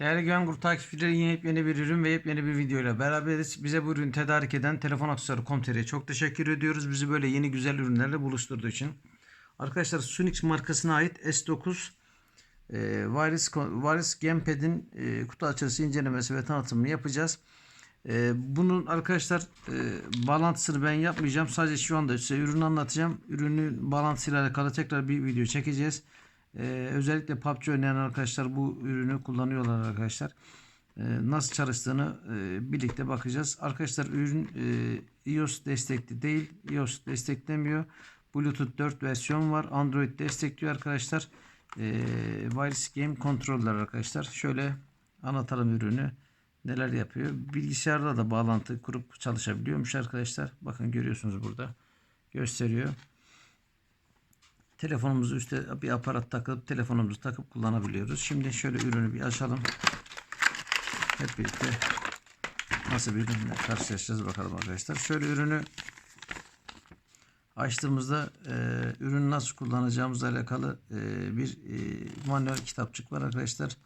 Değerli Güven Grup takipçileri yine yepyeni bir ürün ve yepyeni bir videoyla beraberiz. Bize bu ürünü tedarik eden Telefon Aksesuarı Komteri'ye çok teşekkür ediyoruz. Bizi böyle yeni güzel ürünlerle buluşturduğu için. Arkadaşlar Sunix markasına ait S9 e, Virus, Virus Gamepad'in e, kutu açılışı incelemesi ve tanıtımını yapacağız. E, bunun arkadaşlar e, bağlantısını ben yapmayacağım. Sadece şu anda size ürünü anlatacağım. Ürünün bağlantısıyla alakalı tekrar bir video çekeceğiz. Ee, özellikle PUBG oynayan arkadaşlar bu ürünü kullanıyorlar arkadaşlar. Ee, nasıl çalıştığını e, birlikte bakacağız. Arkadaşlar ürün e, iOS destekli değil. iOS desteklemiyor. Bluetooth 4 versiyon var. Android destekliyor arkadaşlar. Ee, Virus Game Controller arkadaşlar. Şöyle anlatalım ürünü. Neler yapıyor. Bilgisayarda da bağlantı kurup çalışabiliyormuş arkadaşlar. Bakın görüyorsunuz burada. Gösteriyor. Telefonumuzu üstte bir aparat takıp telefonumuzu takıp kullanabiliyoruz. Şimdi şöyle ürünü bir açalım. Hep birlikte nasıl bir ürünle karşılaşacağız bakalım arkadaşlar. Şöyle ürünü açtığımızda e, ürünü nasıl kullanacağımızla alakalı e, bir e, manuel kitapçık var arkadaşlar.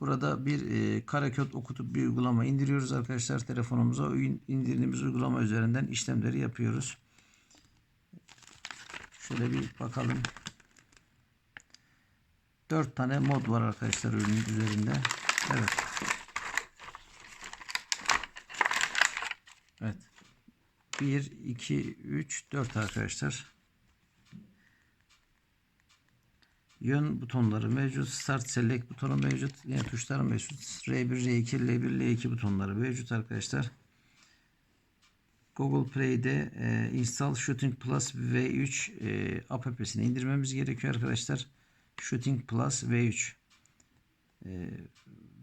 Burada bir e, karekod okutup bir uygulama indiriyoruz arkadaşlar telefonumuza. İndirdiğimiz uygulama üzerinden işlemleri yapıyoruz. Şöyle bir bakalım. 4 tane mod var arkadaşlar ürünün üzerinde. Evet. Evet. 1, 2, 3, 4 arkadaşlar. Yön butonları mevcut. Start Select butonu mevcut. Yine tuşlar mevcut. R1, R2, L1, L2 butonları mevcut arkadaşlar. Google Play'de e, Install Shooting Plus V3 e, app'ini indirmemiz gerekiyor arkadaşlar. Shooting Plus V3 e,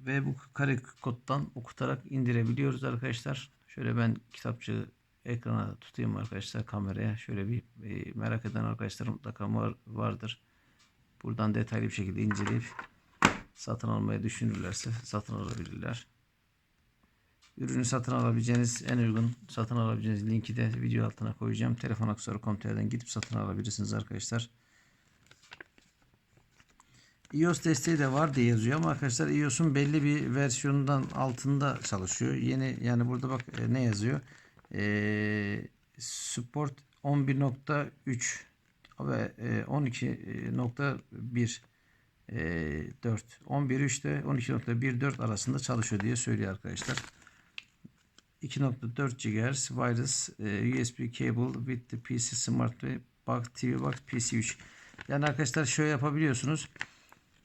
ve bu kare koddan okutarak indirebiliyoruz arkadaşlar. Şöyle ben kitapçığı ekrana tutayım arkadaşlar kameraya. Şöyle bir e, merak eden arkadaşlar mutlaka var, vardır. Buradan detaylı bir şekilde inceleyip satın almayı düşünürlerse satın alabilirler. Ürünü satın alabileceğiniz en uygun satın alabileceğiniz linki de video altına koyacağım. Telefon aksesuarı.com.tr'den gidip satın alabilirsiniz arkadaşlar. iOS desteği de var diye yazıyor ama arkadaşlar iOS'un belli bir versiyonundan altında çalışıyor. Yeni yani burada bak e, ne yazıyor? E, support 11.3 ve e, 12.1 e, 4 11.3'te 12.14 arasında çalışıyor diye söylüyor arkadaşlar. 2.4 GHz wireless e, USB cable with the PC Smart ve Box TV Box PC3. Yani arkadaşlar şöyle yapabiliyorsunuz.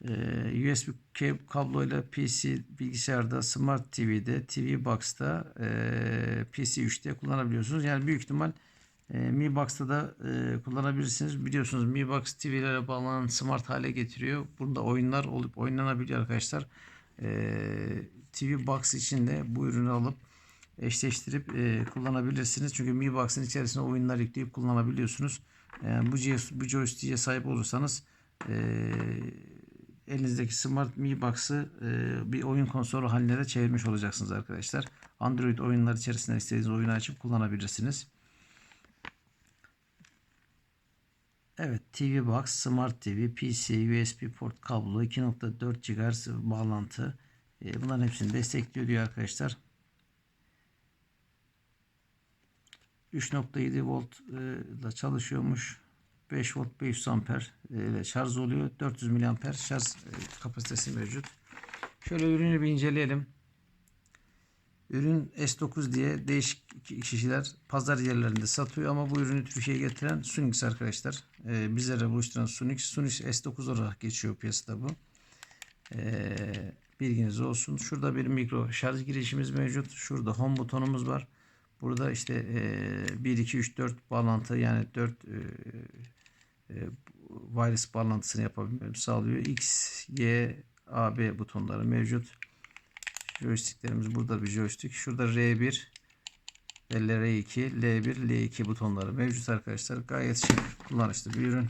E, USB kabloyla PC bilgisayarda, Smart TV'de, TV Box'ta, e, PC3'te kullanabiliyorsunuz. Yani büyük ihtimal e, Mi Box'ta da e, kullanabilirsiniz. Biliyorsunuz Mi Box TV'lere bağlanan smart hale getiriyor. Burada oyunlar olup oynanabiliyor arkadaşlar. TV Box için de bu ürünü alıp eşleştirip e, kullanabilirsiniz. Çünkü Mi Box'ın içerisine oyunlar yükleyip kullanabiliyorsunuz. Yani bu, bu joystick'e sahip olursanız e, elinizdeki Smart Mi Box'ı e, bir oyun konsolu haline de çevirmiş olacaksınız arkadaşlar. Android oyunlar içerisinde istediğiniz oyunu açıp kullanabilirsiniz. Evet TV Box, Smart TV, PC, USB port kablo, 2.4 GHz bağlantı. E, bunların hepsini destekliyor diyor arkadaşlar. 3.7 volt ile çalışıyormuş. 5 volt 500 amper ile şarj oluyor. 400 miliamper şarj kapasitesi mevcut. Şöyle ürünü bir inceleyelim. Ürün S9 diye değişik kişiler pazar yerlerinde satıyor ama bu ürünü Türkiye'ye getiren Sunix arkadaşlar. Ee, bizlere buluşturan Sunix. Sunix S9 olarak geçiyor piyasada bu. Ee, bilginiz olsun. Şurada bir mikro şarj girişimiz mevcut. Şurada home butonumuz var. Burada işte e, 1, 2, 3, 4 bağlantı yani 4 e, e, wireless bağlantısını yapabilmemi sağlıyor. X, Y, A, B butonları mevcut. Joysticklerimiz burada bir joystick. Şurada R1 ve R2, L1, L2 butonları mevcut arkadaşlar. Gayet şık, kullanışlı bir ürün.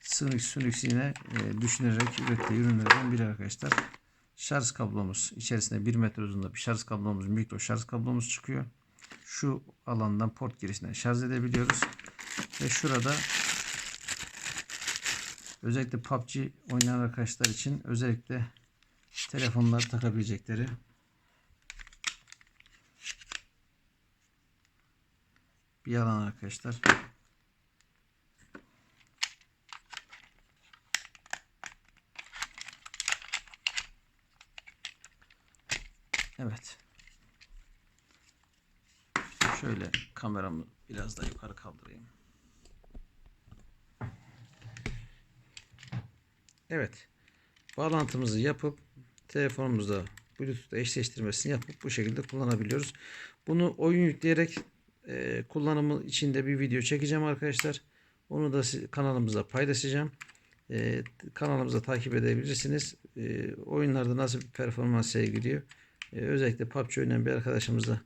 Sınık Sunix yine e, düşünerek ürettiği ürünlerden biri arkadaşlar. Şarj kablomuz içerisinde 1 metre uzunluğunda bir şarj kablomuz, mikro şarj kablomuz çıkıyor. Şu alandan port girişinden şarj edebiliyoruz. Ve şurada özellikle PUBG oynayan arkadaşlar için özellikle telefonlar takabilecekleri bir alan arkadaşlar. Evet. Şöyle kameramı biraz daha yukarı kaldırayım. Evet. Bağlantımızı yapıp telefonumuzda Bluetooth eşleştirmesini yapıp bu şekilde kullanabiliyoruz. Bunu oyun yükleyerek e, kullanımı içinde bir video çekeceğim arkadaşlar. Onu da kanalımıza paylaşacağım. E, kanalımıza takip edebilirsiniz. E, oyunlarda nasıl bir performans sergiliyor. E, özellikle PUBG oynayan bir arkadaşımızla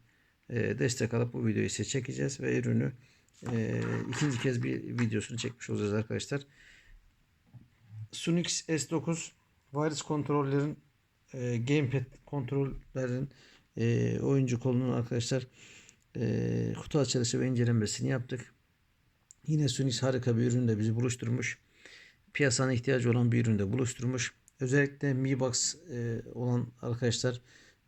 e, destek alıp bu videoyu size çekeceğiz ve ürünü e, ikinci kez bir videosunu çekmiş olacağız arkadaşlar. Sunix S9 wireless kontrollerin e, gamepad kontrollerin e, oyuncu kolunun arkadaşlar e, kutu açılışı ve incelemesini yaptık. Yine Sunix harika bir ürünle bizi buluşturmuş. Piyasanın ihtiyacı olan bir üründe buluşturmuş. Özellikle Mi Box e, olan arkadaşlar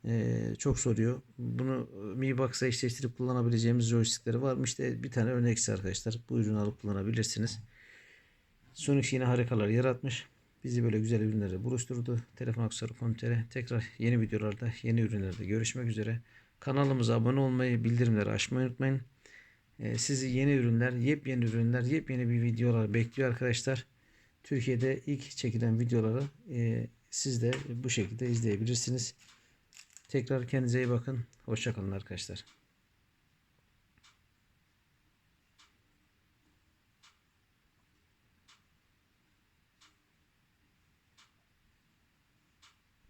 e, çok soruyor. Bunu Mi Box'a eşleştirip kullanabileceğimiz joystickleri var mı? İşte bir tane örneksi arkadaşlar. Bu ürünü alıp kullanabilirsiniz. Sonic yine harikalar yaratmış. Bizi böyle güzel ürünlerle buluşturdu. Telefon aksesuarı.com.tr Tekrar yeni videolarda, yeni ürünlerde görüşmek üzere. Kanalımıza abone olmayı, bildirimleri açmayı unutmayın. Ee, sizi yeni ürünler, yepyeni ürünler, yepyeni bir videolar bekliyor arkadaşlar. Türkiye'de ilk çekilen videoları e, siz de bu şekilde izleyebilirsiniz. Tekrar kendinize iyi bakın. Hoşçakalın arkadaşlar.